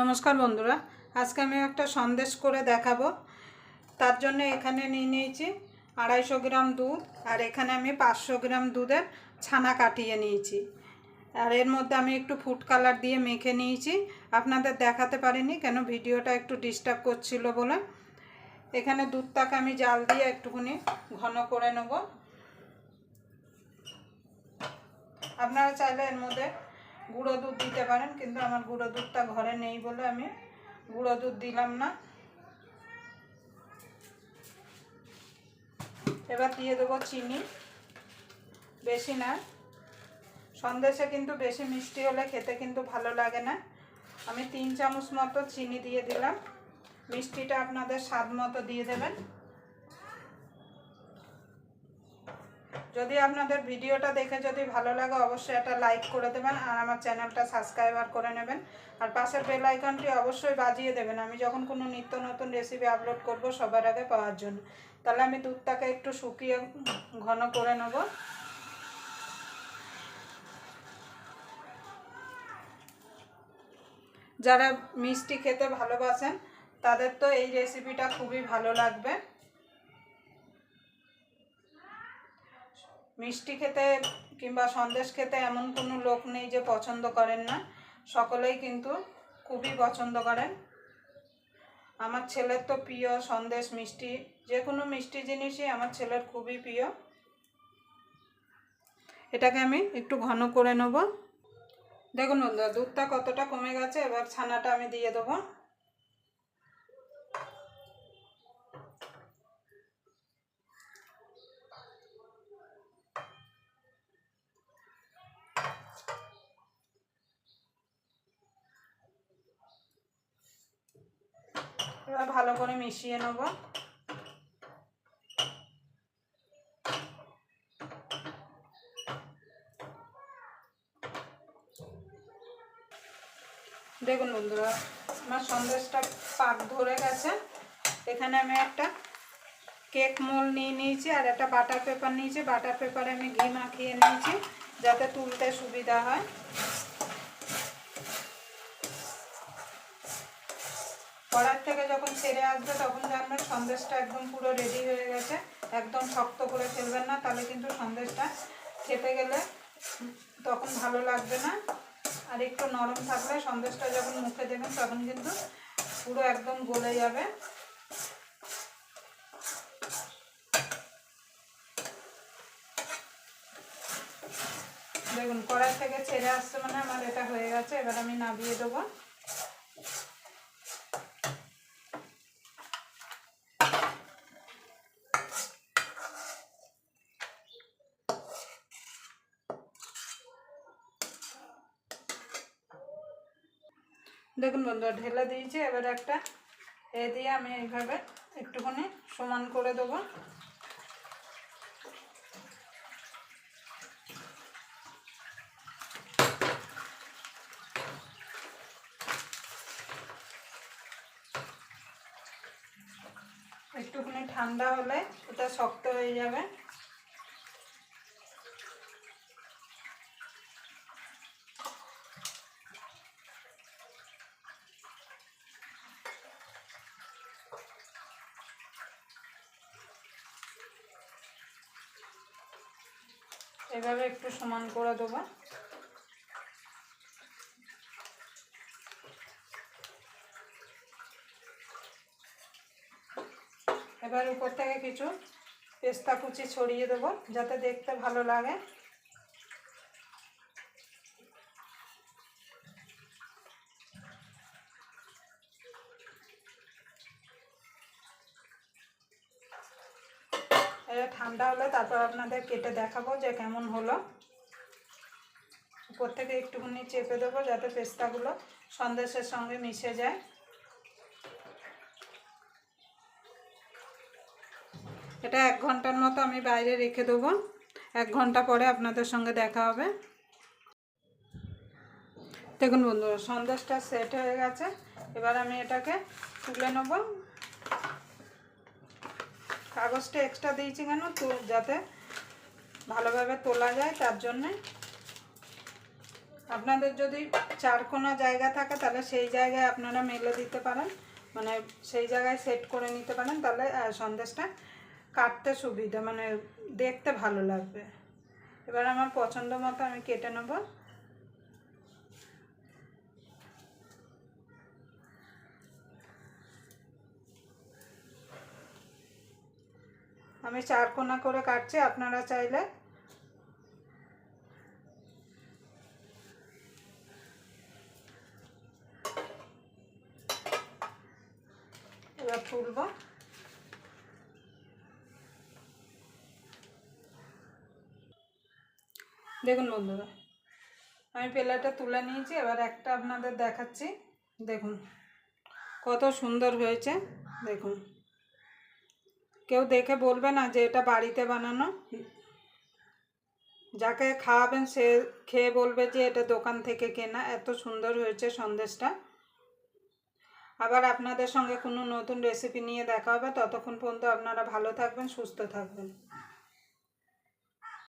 নমস্কার বন্ধুরা, আজকে আমি একটা সন্দেশ করে দেখাবো। তার জন্য এখানে নিয়ে নিয়েছি আড়াইশো গ্রাম দুধ আর এখানে আমি পাঁচশো গ্রাম দুধের ছানা কাটিয়ে নিয়েছি। আর এর মধ্যে আমি একটু ফুড কালার দিয়ে মেখে নিয়েছি। আপনাদের দেখাতে পারিনি কেন ভিডিওটা একটু ডিস্টার্ব করছিল বলে। এখানে দুধটাকে আমি জাল দিয়ে একটুখানি ঘন করে নেব। আপনারা চাইলে এর মধ্যে গুঁড়ো দুধ দিতে পারেন, কিন্তু আমার গুঁড়ো দুধটা ঘরে নেই বলে আমি গুঁড়ো দুধ দিলাম না। এবার দিয়ে দেবো চিনি, বেশি না। সন্দেশে কিন্তু বেশি মিষ্টি হলে খেতে কিন্তু ভালো লাগে না। আমি তিন চামচ মতো চিনি দিয়ে দিলাম। মিষ্টিটা আপনাদের স্বাদ মতো দিয়ে দেবেন। যদি আপনাদের ভিডিওটা দেখে যদি ভালো লাগে, অবশ্যই একটা লাইক করে দেবেন আর আমার চ্যানেলটা সাবস্ক্রাইবার করে নেবেন। আর পাশের বেল আইকনটি অবশ্যই বাজিয়ে দেবেন। আমি যখন কোনো নিত্য নতুন রেসিপি আপলোড করব সবার আগে পাওয়ার জন্য। তাহলে আমি দুধটাকে একটু শুকিয়ে ঘন করে নেব। যারা মিষ্টি খেতে ভালোবাসেন, তাদের তো এই রেসিপিটা খুবই ভালো লাগবে। মিষ্টি খেতে কিংবা সন্দেশ খেতে এমন কোনো লোক নেই যে পছন্দ করেন না। সকলেই কিন্তু খুবই পছন্দ করেন। আমার ছেলের তো প্রিয় সন্দেশ মিষ্টি। যে কোনো মিষ্টি জিনিসই আমার ছেলের খুবই প্রিয়। এটাকে আমি একটু ঘন করে নেব। দেখুন দুধটা কতটা কমে গেছে, এবার ছানাটা আমি দিয়ে দেবো। এবার ভালো করে মিশিয়ে নেব। দেখুন বন্ধুরা, আমার সন্দেশটা পাক ধরে গেছে। এখানে আমি একটা কেক মোল নিয়ে নিয়েছি আর একটা বাটার পেপার নিয়েছি। বাটার পেপারে আমি ঘি মাখিয়ে নিয়েছি যাতে তুলতে সুবিধা হয়। কড়ার থেকে যখন ছেড়ে আসবে, তখন জানবেন সন্দেশটা একদম পুরো রেডি হয়ে গেছে, একদম শক্ত করে ফেলবেন না, তাহলে কিন্তু সন্দেশটা খেতে গেলে তখন ভালো লাগবে না। আর একটু নরম থাকলে সন্দেশটা যখন মুখে দেবেন, তখন কিন্তু পুরো একদম গলে যাবে। দেখুন কড়ার থেকে ছেড়ে আসছে মানে আমার এটা হয়ে গেছে, এবার আমি নামিয়ে দেবো। দেখুন বন্ধুরা, ঢেলে দিয়েছি। এবার একটা এ দিয়ে আমি এইভাবে একটুখানি সমান করে দেবো। একটুখানি ঠান্ডা হলে এটা শক্ত হয়ে যাবে। এভাবে একটু সমান করে দেবো। এবার উপর থেকে কিছু পেস্তা কুচি ছড়িয়ে দেবো, যাতে দেখতে ভালো লাগে। ঠান্ডা হলে তারপর আপনাদের কেটে দেখাবো যে কেমন হলো। উপর থেকে একটুখানি চেপে দেবো যাতে পেস্তাগুলো সন্দেশের সঙ্গে মিশে যায়। এটা এক ঘণ্টার মতো আমি বাইরে রেখে দেবো। এক ঘণ্টা পরে আপনাদের সঙ্গে দেখা হবে। দেখুন বন্ধুরা, সন্দেশটা সেট হয়ে গেছে। এবার আমি এটাকে তুলে নেব। কাগজটা এক্সট্রা দিয়েছি কেন? যাতে ভালোভাবে তোলা যায়, তার জন্যে। আপনাদের যদি চারকোনা জায়গা থাকে, তাহলে সেই জায়গায় আপনারা মেলে দিতে পারেন। মানে সেই জায়গায় সেট করে নিতে পারেন, তাহলে সন্দেশটা কাটতে সুবিধা মানে দেখতে ভালো লাগবে। এবার আমার পছন্দ মতো আমি কেটে নেব। আমি চার কোনা করে কাটছি, আপনারা চাইলে। এবার তুলব। দেখুন বন্ধুরা, আমি পেলাটা তুলে নিয়েছি, এবার একটা আপনাদের দেখাচ্ছি। দেখুন, কত সুন্দর হয়েছে, দেখুন। কেউ দেখে বলবে না যে এটা বাড়িতে বানানো। যাকে খাওয়াবেন সে খেয়ে বলবে যে এটা দোকান থেকে কেনা। এত সুন্দর হয়েছে সন্দেশটা। আবার আপনাদের সঙ্গে কোনো নতুন রেসিপি নিয়ে দেখা হবে। ততক্ষণ পর্যন্ত আপনারা ভালো থাকবেন, সুস্থ থাকবেন।